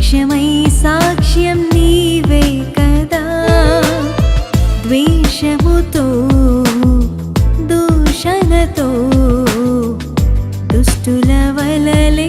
లక్ష్యమై సాక్ష్యం నీవే కదా. ద్వేషముతో దూషణతో దుష్టుల వలలే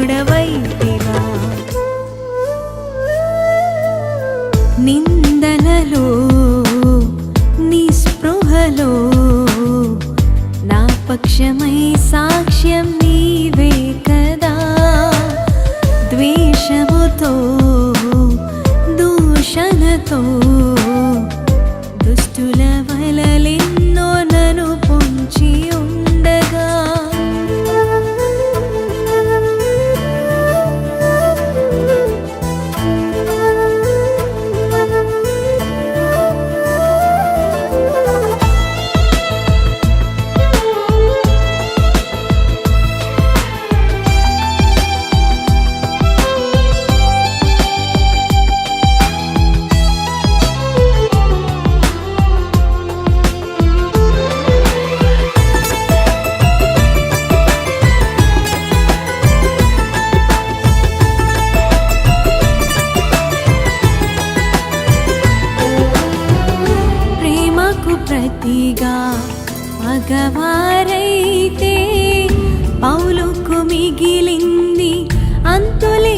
ధన్యుడవైతివా నిందనలో నిస్పృహలో నా పక్షమై సాక్ష్యం నీవే కదా. ద్వేషముతో దూషణతో దుష్టుల వల రీతిగా మగవారైతే పౌలుకు మిగిలింది అంతులే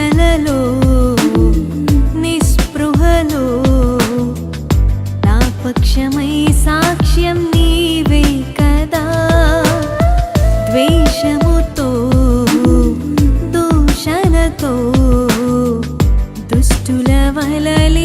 వలలి